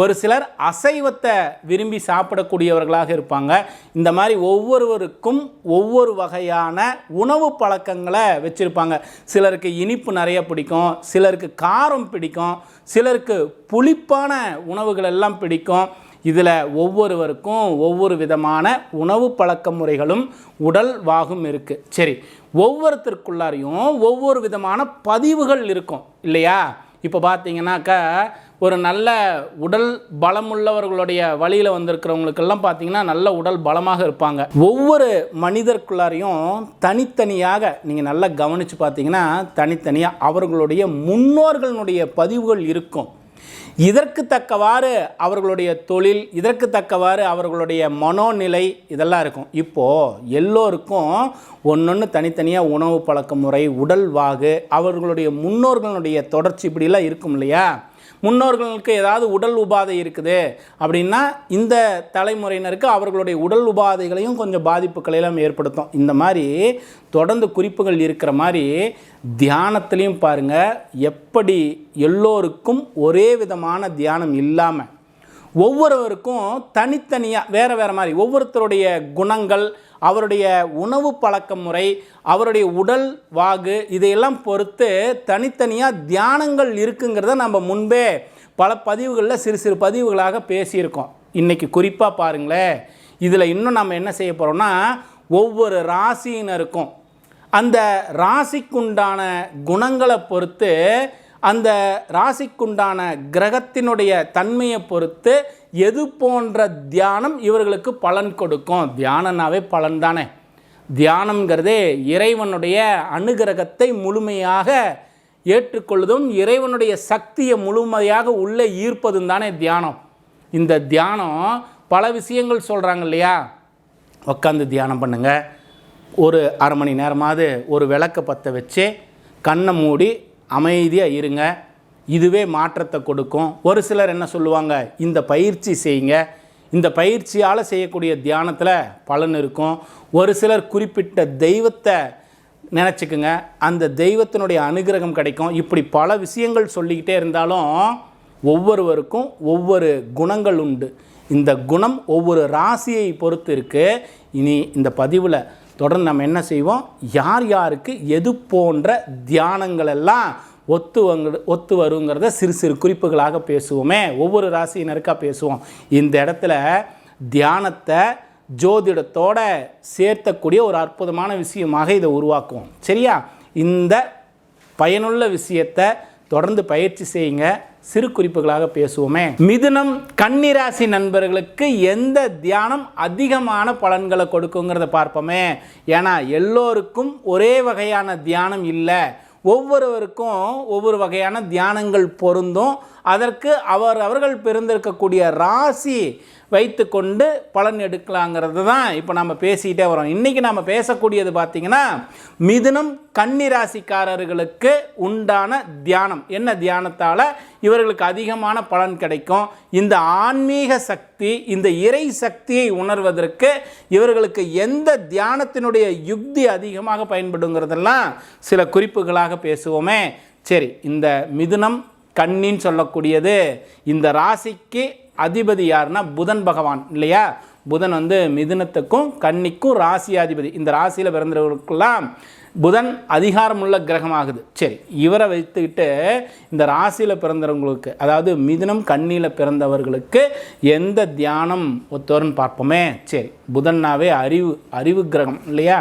ஒரு சிலர் அசைவத்தை விரும்பி சாப்பிடக்கூடியவர்களாக இருப்பாங்க. இந்த மாதிரி ஒவ்வொருவருக்கும் ஒவ்வொரு வகையான உணவு பழக்கங்களை வச்சுருப்பாங்க. சிலருக்கு இனிப்பு நிறைய பிடிக்கும் சிலருக்கு காரம் பிடிக்கும் சிலருக்கு புளிப்பான உணவுகள் எல்லாம் பிடிக்கும். இதில் ஒவ்வொருவருக்கும் ஒவ்வொரு விதமான உணவு பழக்க முறைகளும் உடல் வாகும் இருக்குது சரி ஒவ்வொருத்தருக்குள்ளாரையும் ஒவ்வொரு விதமான பதிவுகள் இருக்கும். இல்லையா? இப்போ பார்த்தீங்கன்னாக்கா ஒரு நல்ல உடல் பலமுள்ளவர்களுடைய வழியில் வந்திருக்கிறவங்களுக்கெல்லாம் பார்த்தீங்கன்னா நல்ல உடல் பலமாக இருப்பாங்க. ஒவ்வொரு மனிதர்குள்ளாரையும் தனித்தனியாக நீங்கள் நல்லா கவனித்து பார்த்தீங்கன்னா தனித்தனியாக அவர்களுடைய முன்னோர்களுடைய பதிவுகள் இருக்கும். இதற்கு தக்கவாறு அவர்களுடைய தொழில் இதற்கு தக்கவாறு அவர்களுடைய மனோநிலை இதெல்லாம் இருக்கும். இப்போது எல்லோருக்கும் ஒன்றொன்று தனித்தனியாக உணவு பழக்க முறை உடல் வாகு அவர்களுடைய முன்னோர்களுடைய தொடர்ச்சி இப்படிலாம் இருக்கும் இல்லையா? முன்னோர்களுக்கு ஏதாவது உடல் உபாதை இருக்குது அப்படின்னா இந்த தலைமுறையினருக்கு அவர்களுடைய உடல் உபாதைகளையும் கொஞ்சம் பாதிப்புகளையெல்லாம் ஏற்படுத்தும். இந்த மாதிரி தொடர்ந்து குறிப்புகள் இருக்கிற மாதிரி தியானத்துலேயும் பாருங்கள் எப்படி எல்லோருக்கும் ஒரே விதமான தியானம் இல்லாமல் ஒவ்வொருவருக்கும் தனித்தனியாக வேறு வேறு மாதிரி ஒவ்வொருத்தருடைய குணங்கள் அவருடைய உணவு பழக்க முறை அவருடைய உடல் வாகு இதையெல்லாம் பொறுத்து தனித்தனியாக தியானங்கள் இருக்குங்கிறத நம்ம முன்பே பல பதிவுகளில் சிறு சிறு பதிவுகளாக பேசியிருக்கோம். இன்றைக்கி குறிப்பாக பாருங்களேன். இதில் இன்னும் நம்ம என்ன செய்ய போகிறோம்னா ஒவ்வொரு ராசியினருக்கும் அந்த ராசிக்குண்டான குணங்களை பொறுத்து அந்த ராசிக்குண்டான கிரகத்தினுடைய தன்மையை பொறுத்து எது போன்ற தியானம் இவர்களுக்கு பலன் கொடுக்கும்? தியானம்னாவே பலன் தானே. தியானம்ங்கிறதே இறைவனுடைய அனுகிரகத்தை முழுமையாக ஏற்றுக்கொள்வதும் இறைவனுடைய சக்தியை முழுமையாக உள்ளே ஈர்ப்பதும் தானே தியானம். இந்த தியானம் பல விஷயங்கள் சொல்கிறாங்க இல்லையா? உட்காந்து தியானம் பண்ணுங்கள் ஒரு அரை மணி நேரமாவது ஒரு விளக்க பற்ற வச்சு கண்ணை மூடி அமைதியாக இருங்க. இதுவே மாற்றத்தை கொடுக்கும். ஒரு சிலர் என்ன சொல்லுவாங்க? இந்த பயிற்சி செய்யுங்க. இந்த பயிற்சியால் செய்யக்கூடிய தியானத்தில் பலன் இருக்கும். ஒரு சிலர் குறிப்பிட்ட தெய்வத்தை நினச்சிக்குங்க. அந்த தெய்வத்தினுடைய அனுகிரகம் கிடைக்கும். இப்படி பல விஷயங்கள் சொல்லிக்கிட்டே இருந்தாலும் ஒவ்வொருவருக்கும் ஒவ்வொரு குணங்கள் உண்டு. இந்த குணம் ஒவ்வொரு ராசியை பொறுத்து இருக்குது இனி இந்த பதிவில் தொடர்ந்து நம்ம என்ன செய்வோம்? யார் யாருக்கு எது போன்ற தியானங்கள் எல்லாம் ஒத்து வங்க ஒத்து வருங்கிறத சிறு சிறு குறிப்புகளாக பேசுவோமே. ஒவ்வொரு ராசியினருக்காக பேசுவோம். இந்த இடத்துல தியானத்தை ஜோதிடத்தோட சேர்த்தக்கூடிய ஒரு அற்புதமான விஷயமாக இதை உருவாக்குவோம். சரியா? இந்த பயனுள்ள விஷயத்தை தொடர்ந்து பயிற்சி செய்யுங்க. சிறு குறிப்புகளாக பேசுவோமே. மிதுனம் கன்னிராசி நண்பர்களுக்கு எந்த தியானம் அதிகமான பலன்களை கொடுக்குங்கிறத பார்ப்போமே. ஏன்னா எல்லோருக்கும் ஒரே வகையான தியானம் இல்லை. ஒவ்வொருவருக்கும் ஒவ்வொரு வகையான தியானங்கள் பொருந்தும். அதற்கு அவர் அவர்கள் பிறந்திருக்கக்கூடிய ராசி வைத்துக்கொண்டு பலன் எடுக்கலாங்கிறது தான் இப்போ நம்ம பேசிக்கிட்டே வரோம். இன்றைக்கி நம்ம பேசக்கூடியது பார்த்திங்கன்னா மிதுனம் கன்னிராசிக்காரர்களுக்கு உண்டான தியானம். என்ன தியானத்தால்? இவர்களுக்கு அதிகமான பலன் கிடைக்கும். இந்த ஆன்மீக சக்தி இந்த இறை சக்தியை உணர்வதற்கு இவர்களுக்கு எந்த தியானத்தினுடைய யுக்தி அதிகமாக பயன்படுங்கிறதெல்லாம் சில குறிப்புகளாக பேசுவோமே. சரி இந்த மிதுனம் கண்ணின்னு சொல்லக்கூடியது இந்த ராசிக்கு அதிபதி யாருன்னா புதன் பகவான் இல்லையா? புதன் வந்து மிதுனத்துக்கும் கன்னிக்கும் ராசியாதிபதி. இந்த ராசியில் பிறந்தவர்களுக்கெல்லாம் புதன் அதிகாரமுள்ள கிரகமாகுது. சரி இவரை வைத்துக்கிட்டு இந்த ராசியில் பிறந்தவங்களுக்கு அதாவது மிதுனம் கண்ணியில் பிறந்தவர்களுக்கு எந்த தியானம் ஒத்தோர்னு பார்ப்போமே. சரி புதன்னாவே அறிவு அறிவு கிரகம் இல்லையா?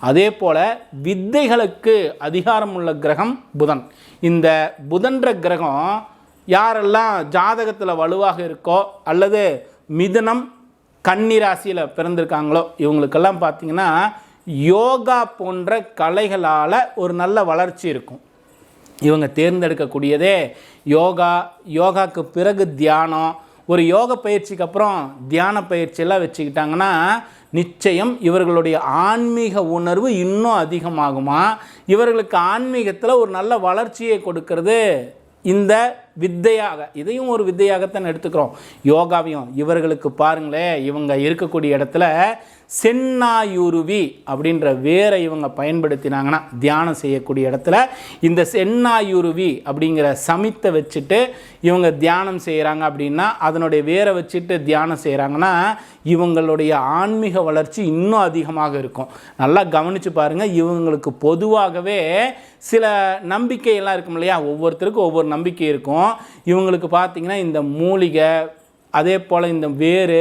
அதே போல் வித்தைகளுக்கு அதிகாரம் உள்ள கிரகம் புதன். இந்த புதன்ற கிரகம் யாரெல்லாம் ஜாதகத்தில் வலுவாக இருக்கோ அல்லது மிதுனம் கன்னிராசியில் பிறந்திருக்காங்களோ இவங்களுக்கெல்லாம் பார்த்தீங்கன்னா யோகா போன்ற கலைகளால் ஒரு நல்ல வளர்ச்சி இருக்கும். இவங்க தேர்ந்தெடுக்கக்கூடியதே யோகா யோகாக்கு பிறகு தியானம் ஒரு யோக பயிற்சிக்கு அப்புறம் தியான பயிற்சியெல்லாம் வச்சுக்கிட்டாங்கன்னா நிச்சயம் இவர்களுடைய ஆன்மீக உணர்வு இன்னும் அதிகமாகுமா? இவர்களுக்கு ஆன்மீகத்தில் ஒரு நல்ல வளர்ச்சியை கொடுக்கறது இந்த வித்தையாக இதையும் ஒரு வித்தையாகத்தான் எடுத்துக்கிறோம். யோகாவையும் இவர்களுக்கு பாருங்களேன் இவங்க இருக்கக்கூடிய இடத்துல சென்னாயுருவி அப்படின்ற வேரை இவங்க பயன்படுத்தினாங்கன்னா தியானம் செய்யக்கூடிய இடத்துல இந்த சென்னாயுருவி அப்படிங்கிற சமித்தை வச்சுட்டு இவங்க தியானம் செய்கிறாங்க அப்படின்னா அதனுடைய வேரை வச்சுட்டு தியானம் செய்கிறாங்கன்னா இவங்களுடைய ஆன்மீக வளர்ச்சி இன்னும் அதிகமாக இருக்கும். நல்லா கவனித்து பாருங்கள் இவங்களுக்கு பொதுவாகவே சில நம்பிக்கையெல்லாம் இருக்கும் இல்லையா? ஒவ்வொருத்தருக்கும் ஒவ்வொரு நம்பிக்கை இருக்கும். இவங்களுக்கு பார்த்திங்கன்னா இந்த மூலிகை அதே போல் இந்த வேறு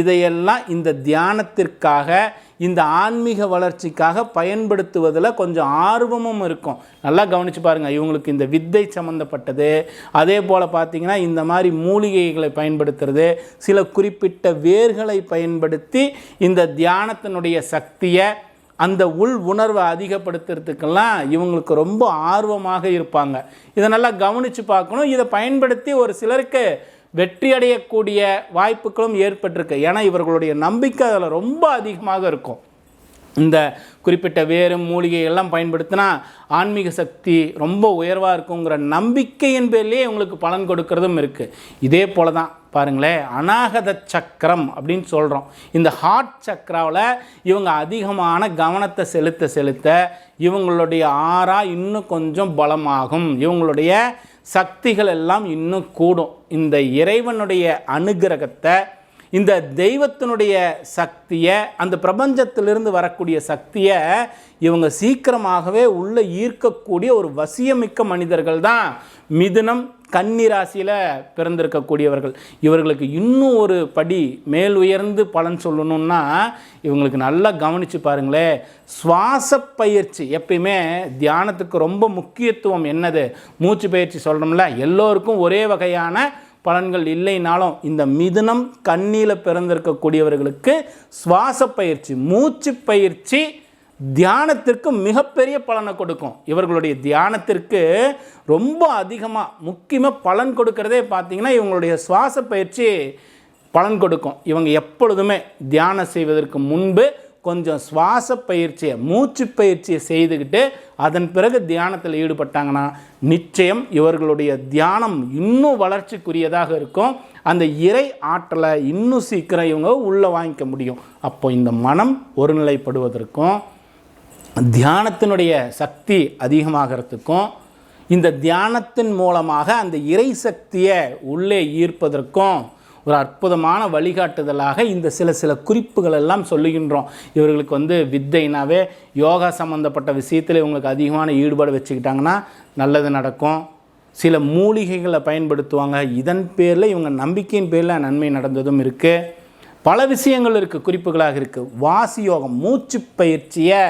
இதையெல்லாம் இந்த தியானத்திற்காக இந்த ஆன்மீக வளர்ச்சிக்காக பயன்படுத்துவதில் கொஞ்சம் ஆர்வமும் இருக்கும். நல்லா கவனித்து பாருங்கள் இவங்களுக்கு இந்த வித்தை சம்மந்தப்பட்டது அதே போல் பார்த்திங்கன்னா இந்த மாதிரி மூலிகைகளை பயன்படுத்துறது சில குறிப்பிட்ட வேர்களை பயன்படுத்தி இந்த தியானத்தினுடைய சக்தியை அந்த உள் உணர்வை அதிகப்படுத்துறதுக்கெல்லாம் இவங்களுக்கு ரொம்ப ஆர்வமாக இருப்பாங்க. இதை நல்லா கவனித்து பார்க்கணும். இதை பயன்படுத்தி ஒரு சிலருக்கு வெற்றியடையக்கூடிய வாய்ப்புகளும் ஏற்பட்டிருக்கு. ஏன்னா இவர்களுடைய நம்பிக்கை அதில் ரொம்ப அதிகமாக இருக்கும். இந்த குறிப்பிட்ட வேறு மூலிகை எல்லாம் பயன்படுத்தினா ஆன்மீக சக்தி ரொம்ப உயர்வாக இருக்குங்கிற நம்பிக்கையின் பேர்லேயே இவங்களுக்கு பலன் கொடுக்கறதும் இருக்குது இதே போல தான் பாருங்களேன் அநாகத சக்கரம் அப்படின்னு சொல்கிறோம் இந்த ஹார்ட் சக்கராவில் இவங்க அதிகமான கவனத்தை செலுத்த செலுத்த இவங்களுடைய ஆறா இன்னும் கொஞ்சம் பலமாகும். இவங்களுடைய சக்திகள் எல்லாம் இன்னும் கூடும். இந்த இறைவனுடைய அனுகிரகத்தை இந்த தெய்வத்தினுடைய சக்தியை அந்த பிரபஞ்சத்திலிருந்து வரக்கூடிய சக்தியை இவங்க சீக்கிரமாகவே உள்ளே ஈர்க்கக்கூடிய ஒரு வசியமிக்க மனிதர்கள் தான் மிதுனம் கன்னிராசியில் பிறந்திருக்கக்கூடியவர்கள். இவர்களுக்கு இன்னும் ஒரு படி மேல் உயர்ந்து பலன் சொல்லணும்னா இவங்களுக்கு நல்லா கவனித்து பாருங்களேன் சுவாச பயிற்சி எப்பயுமே தியானத்துக்கு ரொம்ப முக்கியத்துவம் என்னது? மூச்சு பயிற்சி சொல்கிறோம்ல எல்லோருக்கும் ஒரே வகையான பலன்கள் இல்லைனாலும் இந்த மிதுனம் கண்ணியில் பிறந்திருக்கக்கூடியவர்களுக்கு சுவாச பயிற்சி மூச்சு பயிற்சி தியானத்திற்கு மிகப்பெரிய பலனை கொடுக்கும். இவர்களுடைய தியானத்திற்கு ரொம்ப அதிகமாக முக்கியமாக பலன் கொடுக்கறதே பார்த்தீங்கன்னா இவங்களுடைய சுவாச பயிற்சி பலன் கொடுக்கும். இவங்க எப்பொழுதுமே தியானம் செய்வதற்கு முன்பு கொஞ்சம் சுவாச பயிற்சியை மூச்சு பயிற்சியை செய்துக்கிட்டு அதன் பிறகு தியானத்தில் ஈடுபட்டாங்கன்னா நிச்சயம் இவர்களுடைய தியானம் இன்னும் வளர்ச்சிக்குரியதாக இருக்கும். அந்த இறை ஆற்றலை இன்னும் சீக்கிரம் இவங்க உள்ளே வாங்கிக்க முடியும். அப்போ இந்த மனம் ஒருநிலைப்படுவதற்கும் தியானத்தினுடைய சக்தி அதிகமாகிறதுக்கும் இந்த தியானத்தின் மூலமாக அந்த இறை சக்தியை உள்ளே ஈர்ப்பதற்கும் ஒரு அற்புதமான வழிகாட்டுதலாக இந்த சில சில குறிப்புகள் எல்லாம் சொல்லுகின்றோம். இவர்களுக்கு வந்து வித்தைனாவே யோகா சம்மந்தப்பட்ட விஷயத்தில் இவங்களுக்கு அதிகமான ஈடுபாடு வச்சுக்கிட்டாங்கன்னா நல்லது நடக்கும். சில மூலிகைகளை பயன்படுத்துவாங்க. இதன் பேரில் இவங்க நம்பிக்கையின் பேரில் நன்மை நடந்ததும் இருக்குது பல விஷயங்கள் இருக்குது குறிப்புகளாக இருக்குது வாசி யோகம் மூச்சு பயிற்சியை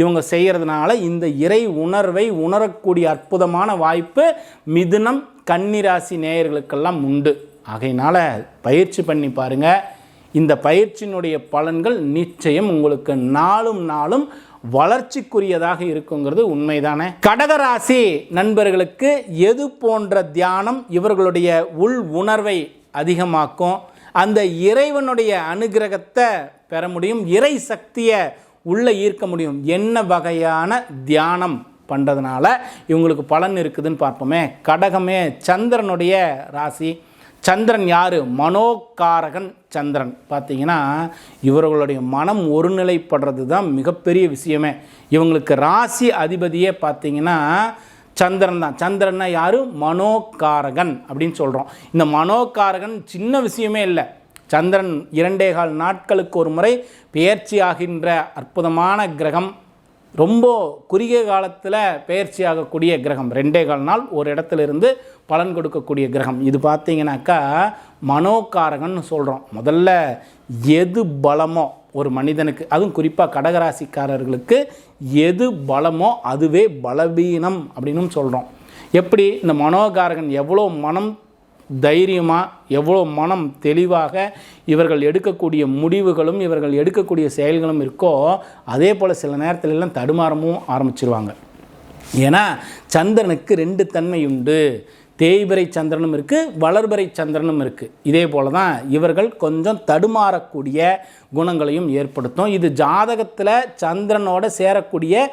இவங்க செய்கிறதுனால இந்த இறை உணர்வை உணரக்கூடிய அற்புதமான வாய்ப்பு மிதுனம் கன்னிராசி நேயர்களுக்கெல்லாம் உண்டு. ஆகையினால் பயிற்சி பண்ணி பாருங்கள் இந்த பயிற்சியினுடைய பலன்கள் நிச்சயம் உங்களுக்கு நாளும் நாளும் வளர்ச்சிக்குரியதாக இருக்குங்கிறது உண்மைதானே. கடகராசி நண்பர்களுக்கு எது போன்ற தியானம் இவர்களுடைய உள் உணர்வை அதிகமாக்கும்? அந்த இறைவனுடைய அனுகிரகத்தை பெற முடியும் இறை சக்தியை உள்ளே ஈர்க்க முடியும். என்ன வகையான தியானம் பண்ணுறதுனால இவங்களுக்கு பலன் இருக்குதுன்னு பார்ப்போமே. கடகமே சந்திரனுடைய ராசி. சந்திரன் யார்? மனோகாரகன் சந்திரன். பார்த்தீங்கன்னா இவர்களுடைய மனம் ஒருநிலைப்படுறது தான் மிகப்பெரிய விஷயமே. இவங்களுக்கு ராசி அதிபதியே பார்த்தீங்கன்னா சந்திரன் தான் சந்திரன்னா யார்? மனோகாரகன் அப்படின்னு சொல்கிறோம் இந்த மனோகாரகன் சின்ன விஷயமே இல்லை. சந்திரன் இரண்டே கால் நாட்களுக்கு ஒரு முறை பெயர்ச்சி ஆகின்ற அற்புதமான கிரகம். ரொம்ப குறுகிய காலத்தில் பெயர்ச்சி ஆகக்கூடிய கிரகம். ரெண்டே கால் நாள் ஒரு இடத்துல இருந்து பலன் கொடுக்கக்கூடிய கிரகம். இது பார்த்தீங்கன்னாக்கா மனோகாரகன் சொல்கிறோம் முதல்ல எது பலமோ ஒரு மனிதனுக்கு அதுவும் குறிப்பாக கடகராசிக்காரர்களுக்கு எது பலமோ அதுவே பலவீனம் அப்படின்னு சொல்கிறோம் எப்படி இந்த மனோகாரகன் எவ்வளோ மனம் தைரியமாக எவ்வளோ மனம் தெளிவாக இவர்கள் எடுக்கக்கூடிய முடிவுகளும் இவர்கள் எடுக்கக்கூடிய செயல்களும் இருக்கோ அதே போல் சில நேரத்துல எல்லாம் தடுமாறமும் ஆரம்பிச்சிருவாங்க. ஏன்னா சந்திரனுக்கு ரெண்டு தன்மை உண்டு. தேய்பிறை சந்திரனும் இருக்குது வளர்பிறை சந்திரனும் இருக்குது இதே போல தான் இவர்கள் கொஞ்சம் தடுமாறக்கூடிய குணங்களையும் ஏற்படுத்தும். இது ஜாதகத்தில் சந்திரனோட சேரக்கூடிய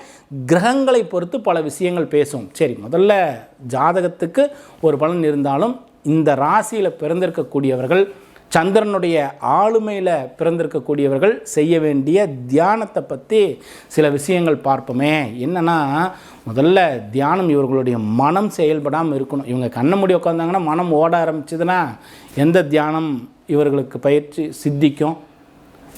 கிரகங்களை பொறுத்து பல விஷயங்கள் பேசும். சரி முதல்ல ஜாதகத்துக்கு ஒரு பலன் இருந்தாலும் இந்த ராசியில் பிறந்திருக்கக்கூடியவர்கள் சந்திரனுடைய ஆளுமையில் பிறந்திருக்கக்கூடியவர்கள் செய்ய வேண்டிய தியானத்தை பற்றி சில விஷயங்கள் பார்ப்போமே. என்னென்னா முதல்ல தியானம் இவர்களுடைய மனம் செயல்படாமல் இருக்கணும். இவங்க கண்ணை மூடி உட்காந்தாங்கன்னா மனம் ஓட ஆரம்பிச்சதுன்னா எந்த தியானம் இவர்களுக்கு பயிற்சி சித்திக்கும்?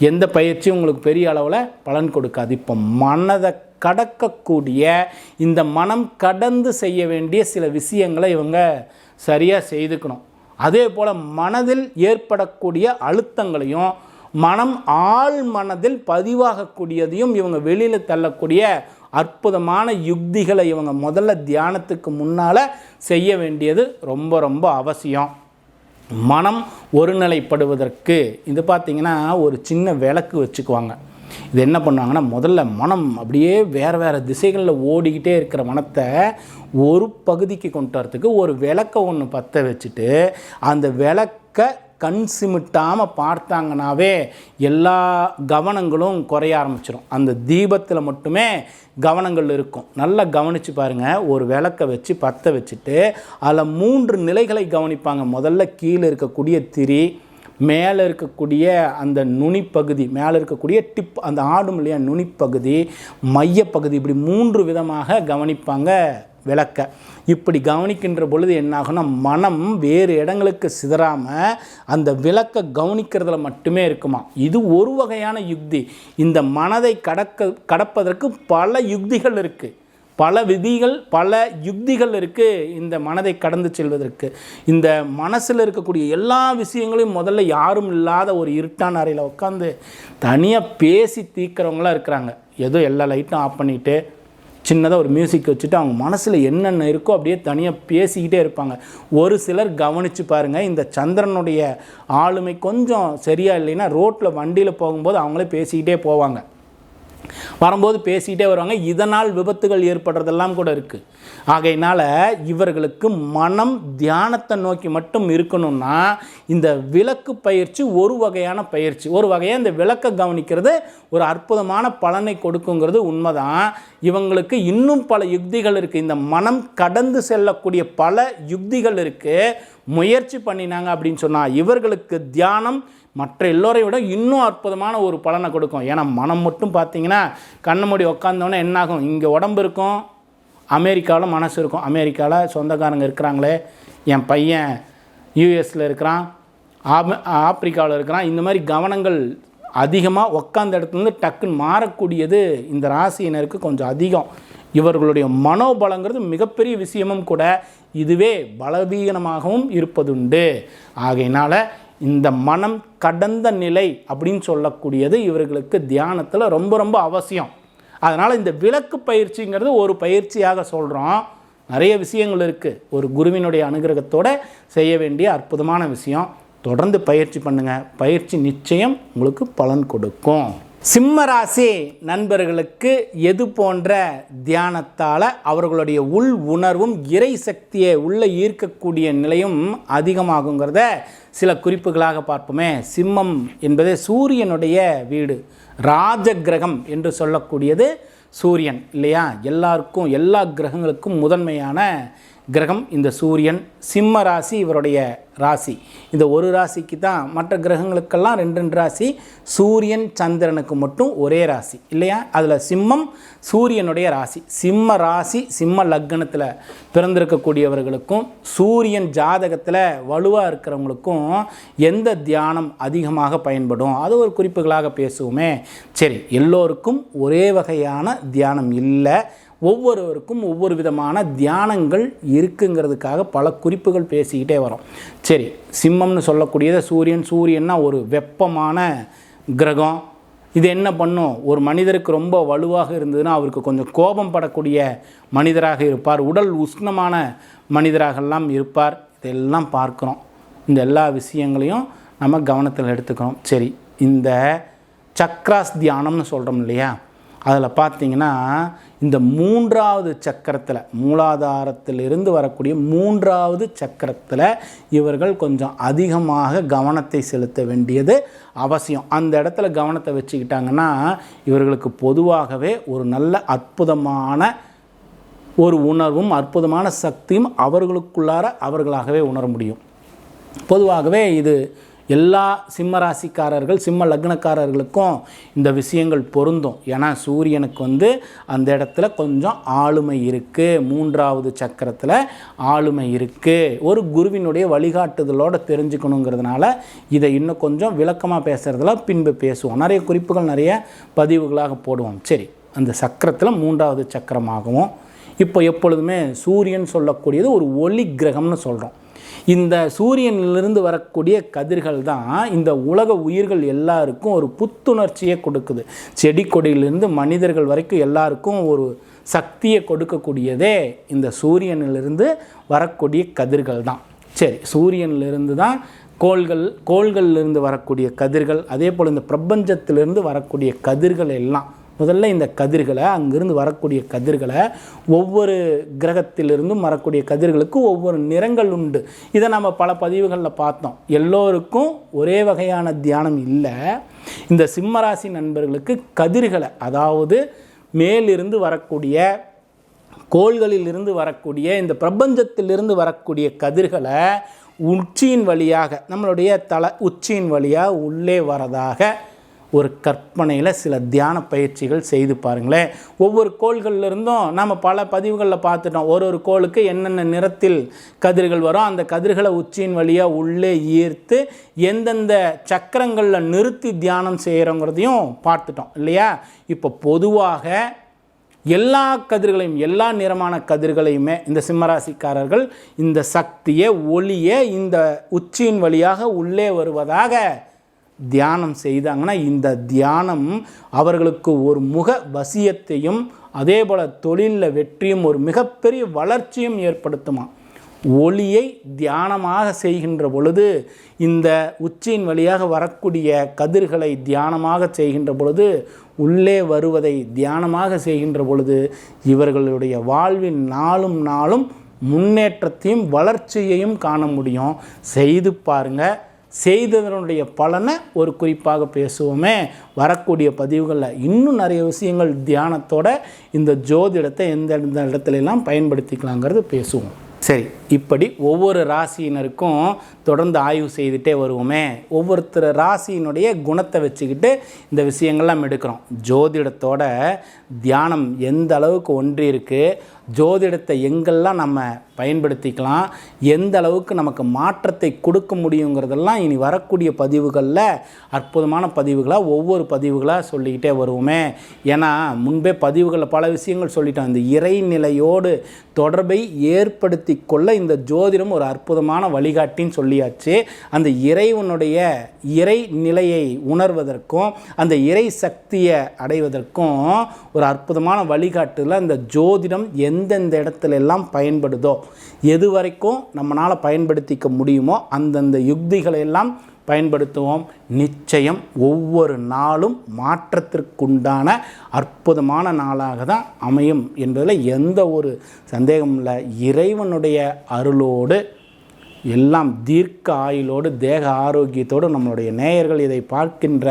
எந்த பயிற்சியும் உங்களுக்கு பெரிய அளவில் பலன் கொடுக்காது. இப்போ மனதை கடக்கக்கூடிய இந்த மனம் கடந்து செய்ய வேண்டிய சில விஷயங்களை இவங்க சரியாக செய்துக்கணும். அதே போல் மனதில் ஏற்படக்கூடிய அழுத்தங்களையும் மனம் ஆள் மனதில் பதிவாகக்கூடியதையும் இவங்க வெளியில் தள்ளக்கூடிய அற்புதமான யுக்திகளை இவங்க முதல்ல தியானத்துக்கு முன்னால் செய்ய வேண்டியது ரொம்ப ரொம்ப அவசியம். மனம் ஒருநிலைப்படுவதற்கு இது பார்த்திங்கன்னா ஒரு சின்ன விளக்கு வச்சுக்குவாங்க. இது என்ன பண்ணுவாங்கன்னா முதல்ல மனம் அப்படியே வேறு வேறு திசைகளில் ஓடிக்கிட்டே இருக்கிற மனத்தை ஒரு பகுதிக்கு கொண்டு வரத்துக்கு ஒரு விளக்கை ஒன்று பற்ற வச்சுட்டு அந்த விளக்க கண் சிமிட்டாமல் பார்த்தாங்கனாவே எல்லா கவனங்களும் குறைய ஆரம்பிச்சிடும் அந்த தீபத்தில் மட்டுமே கவனங்கள் இருக்கும். நல்லா கவனித்து பாருங்கள் ஒரு விளக்கை வச்சு பற்ற வச்சுட்டு அதில் மூன்று நிலைகளை கவனிப்பாங்க. முதல்ல கீழே இருக்கக்கூடிய திரி மேலே இருக்கக்கூடிய அந்த நுனிப்பகுதி மேலே இருக்கக்கூடிய டிப் அந்த ஆடும் இல்லையா நுனிப்பகுதி மையப்பகுதி இப்படி மூன்று விதமாக கவனிப்பாங்க விளக்க. இப்படி கவனிக்கின்ற பொழுது என்னாகும்னா மனம் வேறு இடங்களுக்கு சிதறாமல் அந்த விளக்க கவனிக்கிறதுல மட்டுமே இருக்குமா? இது ஒரு வகையான யுக்தி. இந்த மனதை கடக்க கடப்பதற்கு பல யுக்திகள் இருக்குது பல விதிகள் பல யுக்திகள் இருக்குது இந்த மனதை கடந்து செல்வதற்கு. இந்த மனசில் இருக்கக்கூடிய எல்லா விஷயங்களையும் முதல்ல யாரும் இல்லாத ஒரு இருட்டான அறையில் உட்காந்து தனியாக பேசி தீக்கிறவங்களாம் இருக்கிறாங்க. ஏதோ எல்லா லைட்டும் ஆஃப் பண்ணிவிட்டு சின்னதாக ஒரு மியூசிக் வச்சுட்டு அவங்க மனசில் என்னென்ன இருக்கோ அப்படியே தனியாக பேசிக்கிட்டே இருப்பாங்க. ஒரு சிலர் கவனித்து பாருங்கள் இந்த சந்திரனுடைய ஆளுமை கொஞ்சம் சரியாக இல்லைன்னா ரோட்டில் வண்டியில் போகும்போது அவங்களே பேசிக்கிட்டே போவாங்க. வரும்போது பேசிக்கிட்டே வருவாங்க. இதனால் விபத்துகள் ஏற்படுறதெல்லாம் கூட இருக்குது ஆகையினால் இவர்களுக்கு மனம் தியானத்தை நோக்கி மட்டும் இருக்கணும்னா இந்த விளக்கு பயிற்சி ஒரு வகையான பயிற்சி. ஒரு வகையாக இந்த விளக்கை கவனிக்கிறது ஒரு அற்புதமான பலனை கொடுக்குங்கிறது உண்மைதான். இவங்களுக்கு இன்னும் பல யுக்திகள் இருக்குது இந்த மனம் கடந்து செல்லக்கூடிய பல யுக்திகள் இருக்குது முயற்சி பண்ணினாங்க அப்படின்னு சொன்னால் இவர்களுக்கு தியானம் மற்ற எல்லோரை விட இன்னும் அற்புதமான ஒரு பலனை கொடுக்கும். ஏன்னா மனம் மட்டும் பார்த்தீங்கன்னா கண்ணு மூடி உட்காந்தோன்னே என்னாகும்? இங்கே உடம்பு இருக்கும் அமெரிக்காவில் மனசு இருக்கும். அமெரிக்காவில் சொந்தக்காரங்க இருக்கிறாங்களே என் பையன் யூஎஸில் இருக்கிறான் ஆப்- ஆப்பிரிக்காவில் இருக்கிறான். இந்த மாதிரி கவனங்கள் அதிகமாக உட்காந்த இடத்துலேருந்து டக்குன்னு மாறக்கூடியது இந்த ராசியினருக்கு கொஞ்சம் அதிகம். இவர்களுடைய மனோபலங்கிறது மிகப்பெரிய விஷயமும் கூட இதுவே பலவீனமாகவும் இருப்பதுண்டு. ஆகையினால் இந்த மனம் கடந்த நிலை அப்படின்னு சொல்லக்கூடியது இவர்களுக்கு தியானத்தில் ரொம்ப ரொம்ப அவசியம். அதனால் இந்த விளக்கு பயிற்சிங்கிறது ஒரு பயிற்சியாக சொல்கிறோம் நிறைய விஷயங்கள் இருக்குது ஒரு குருவினுடைய அனுகிரகத்தோடு செய்ய வேண்டிய அற்புதமான விஷயம். தொடர்ந்து பயிற்சி பண்ணுங்கள் பயிற்சி நிச்சயம் உங்களுக்கு பலன் கொடுக்கும். சிம்மராசி நண்பர்களுக்கு எது போன்ற தியானத்தால் அவர்களுடைய உள் உணர்வும் இறை சக்தியை உள்ளே ஈர்க்கக்கூடிய நிலையும் அதிகமாகுங்கிறத சில குறிப்புகளாக பார்ப்போமே. சிம்மம் என்பது சூரியனுடைய வீடு. ராஜ கிரகம் என்று சொல்லக்கூடியது சூரியன் இல்லையா? எல்லாருக்கும் எல்லா கிரகங்களுக்கும் முதன்மையான கிரகம் இந்த சூரியன் சிம்ம ராசி இவருடைய ராசி. இந்த ஒரு ராசிக்கு தான் மற்ற கிரகங்களுக்கெல்லாம் ரெண்டு ரெண்டு ராசி சூரியன் சந்திரனுக்கு மட்டும் ஒரே ராசி. இல்லையா? அதில் சிம்மம் சூரியனுடைய ராசி. சிம்ம ராசி சிம்ம லக்னத்தில் பிறந்திருக்கக்கூடியவர்களுக்கும் சூரியன் ஜாதகத்தில் வலுவாக இருக்கிறவங்களுக்கும் எந்த தியானம் அதிகமாக பயன்படும்? அது ஒரு குறிப்புகளாக பேசுவோமே. சரி எல்லோருக்கும் ஒரே வகையான தியானம் இல்லை ஒவ்வொருவருக்கும் ஒவ்வொரு விதமான தியானங்கள் இருக்குங்கிறதுக்காக பல குறிப்புகள் பேசிக்கிட்டே வரோம். சரி சிம்மம்னு சொல்லக்கூடியது சூரியன் சூரியன்னா ஒரு வெப்பமான கிரகம். இது என்ன பண்ணும்? ஒரு மனிதருக்கு ரொம்ப வலுவாக இருந்ததுன்னா அவருக்கு கொஞ்சம் கோபம் படக்கூடிய மனிதராக இருப்பார். உடல் உஷ்ணமான மனிதராகலாம் இருப்பார். இதெல்லாம் பார்க்குறோம். இந்த எல்லா விஷயங்களையும் நம்ம கவனத்தில் எடுத்துக்கிறோம். சரி இந்த சக்ராஸ் தியானம்னு சொல்கிறோம் இல்லையா? அதில் பார்த்தீங்கன்னா இந்த மூன்றாவது சக்கரத்தில் மூலாதாரத்திலிருந்து வரக்கூடிய மூன்றாவது சக்கரத்தில் இவர்கள் கொஞ்சம் அதிகமாக கவனத்தை செலுத்த வேண்டியது அவசியம். அந்த இடத்துல கவனத்தை வச்சுக்கிட்டாங்கன்னா இவர்களுக்கு பொதுவாகவே ஒரு நல்ல அற்புதமான ஒரு உணர்வும் அற்புதமான சக்தியும் அவர்களுக்குள்ளார அவர்களாகவே உணர முடியும். பொதுவாகவே இது எல்லா சிம்ம ராசிக்காரர்கள் சிம்ம லக்னக்காரர்களுக்கும் இந்த விஷயங்கள் பொருந்தும். ஏன்னா சூரியனுக்கு வந்து அந்த இடத்துல கொஞ்சம் ஆளுமை இருக்குது மூன்றாவது சக்கரத்தில் ஆளுமை இருக்குது ஒரு குருவினுடைய வழிகாட்டுதலோடு தெரிஞ்சுக்கணுங்கிறதுனால இதை இன்னும் கொஞ்சம் விளக்கமாக பேசுகிறதுல பின்பு பேசுவோம். நிறைய குறிப்புகள் நிறைய பதிவுகளாக போடுவோம். சரி அந்த சக்கரத்தில் மூன்றாவது சக்கரமாகவும் இப்போ எப்பொழுதுமே சூரியன் சொல்லக்கூடியது ஒரு ஒளி கிரகம்னு சொல்கிறோம் இந்த சூரியனிலிருந்து வரக்கூடிய கதிர்கள் தான் இந்த உலக உயிர்கள் எல்லாருக்கும் ஒரு புத்துணர்ச்சியை கொடுக்குது. செடி கொடியிலிருந்து மனிதர்கள் வரைக்கும் எல்லாருக்கும் ஒரு சக்தியை கொடுக்கக்கூடியதே இந்த சூரியனிலிருந்து வரக்கூடிய கதிர்கள் தான். சரி சூரியனிலிருந்து தான் கோள்கள் கோள்கள்லேருந்து வரக்கூடிய கதிர்கள் அதே போல் இந்த பிரபஞ்சத்திலிருந்து வரக்கூடிய கதிர்கள் எல்லாம். முதல்ல இந்த கதிர்களை அங்கிருந்து வரக்கூடிய கதிர்களை ஒவ்வொரு கிரகத்திலிருந்தும் வரக்கூடிய கதிர்களுக்கு ஒவ்வொரு நிறங்கள் உண்டு. இதை நம்ம பல பதிவுகளில் பார்த்தோம். எல்லோருக்கும் ஒரே வகையான தியானம் இல்லை. இந்த சிம்மராசி நண்பர்களுக்கு கதிர்களை அதாவது மேலிருந்து வரக்கூடிய கோள்களிலிருந்து வரக்கூடிய இந்த பிரபஞ்சத்திலிருந்து வரக்கூடிய கதிர்களை உச்சியின் வழியாக நம்மளுடைய தலை உச்சியின் வழியாக உள்ளே வரதாக ஒரு கற்பனையில் சில தியான பயிற்சிகள் செய்து பாருங்களேன். ஒவ்வொரு கோள்கள்ல இருந்தும் நம்ம பல பதிவுகளில் பார்த்துட்டோம். ஒரு ஒரு கோளுக்கு என்னென்ன நிறத்தில் கதிர்கள் வரும் அந்த கதிர்களை உச்சியின் வழியாக உள்ளே ஈர்த்து எந்தெந்த சக்கரங்களில் நிறுத்தி தியானம் செய்கிறோங்கிறதையும் பார்த்துட்டோம் இல்லையா? இப்போ பொதுவாக எல்லா கதிர்களையும் எல்லா நிறமான கதிர்களையுமே இந்த சிம்மராசிக்காரர்கள் இந்த சக்தியை ஒளியை இந்த உச்சியின் வழியாக உள்ளே வருவதாக தியானம் செய்தாங்கன்னா இந்த தியானம் அவர்களுக்கு ஒரு முக வசியத்தையும் அதே போல் தொழிலில் வெற்றியும் ஒரு மிகப்பெரிய வளர்ச்சியும் ஏற்படுத்துமா? ஒளியை தியானமாக செய்கின்ற பொழுது இந்த உச்சியின் வழியாக வரக்கூடிய கதிர்களை தியானமாக செய்கின்ற பொழுது உள்ளே வருவதை தியானமாக செய்கின்ற பொழுது இவர்களுடைய வாழ்வின் நாளும் நாளும் முன்னேற்றத்தையும் வளர்ச்சியையும் காண முடியும். செய்து பாருங்கள் செய்ததனுடைய பலனை ஒரு குறிப்பாக பேசுவோமே. வரக்கூடிய பதிவுகளில் இன்னும் நிறைய விஷயங்கள் தியானத்தோட இந்த ஜோதிடத்தை எந்த எந்த இடத்துலலாம் பயன்படுத்திக்கலாங்கிறது பேசுவோம். சரி இப்படி ஒவ்வொரு ராசியினருக்கும் தொடர்ந்து ஆய்வு செய்துட்டே வருவோமே. ஒவ்வொருத்தர் ராசியினுடைய குணத்தை வச்சுக்கிட்டு இந்த விஷயங்கள்லாம் எடுக்கிறோம். ஜோதிடத்தோட தியானம் எந்த அளவுக்கு ஒன்றி இருக்குது ஜோதிடத்தை எங்கெல்லாம் நம்ம பயன்படுத்திக்கலாம். எந்த அளவுக்கு நமக்கு மாற்றத்தை கொடுக்க முடியுங்கிறதெல்லாம் இனி வரக்கூடிய பதிவுகளில் அற்புதமான பதிவுகளாக ஒவ்வொரு பதிவுகளாக சொல்லிக்கிட்டே வருவோமே. ஏன்னா முன்பே பதிவுகளில் பல விஷயங்கள் சொல்லிட்டோம். இந்த இறைநிலையோடு தொடர்பை ஏற்படுத்தி கொள்ள இந்த ஜோதிடம் ஒரு அற்புதமான வழிகாட்டின்னு சொல்லியாச்சு. அந்த இறைவனுடைய இறை நிலையை உணர்வதற்கும் அந்த இறை சக்தியை அடைவதற்கும் ஒரு அற்புதமான வழிகாட்டுல அந்த ஜோதிடம் எந்தெந்த இடத்துல எல்லாம் பயன்படுதோ எது வரைக்கும் நம்மளால் பயன்படுத்திக்க முடியுமோ அந்தந்த யுக்திகளை எல்லாம் பயன்படுத்துவோம். நிச்சயம் ஒவ்வொரு நாளும் மாற்றத்திற்குண்டான அற்புதமான நாளாக தான் அமையும் என்பதில் எந்த ஒரு சந்தேகமும் இல்லை. இறைவனுடைய அருளோடு எல்லாம் தீர்க்க ஆயுளோடு தேக ஆரோக்கியத்தோடு நம்மளுடைய நேயர்கள் இதை பார்க்கின்ற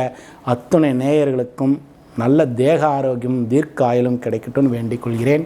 அத்துணை நேயர்களுக்கும் நல்ல தேக ஆரோக்கியமும் தீர்க்க ஆயுளும் கிடைக்கட்டும்னு வேண்டிக் கொள்கிறேன்.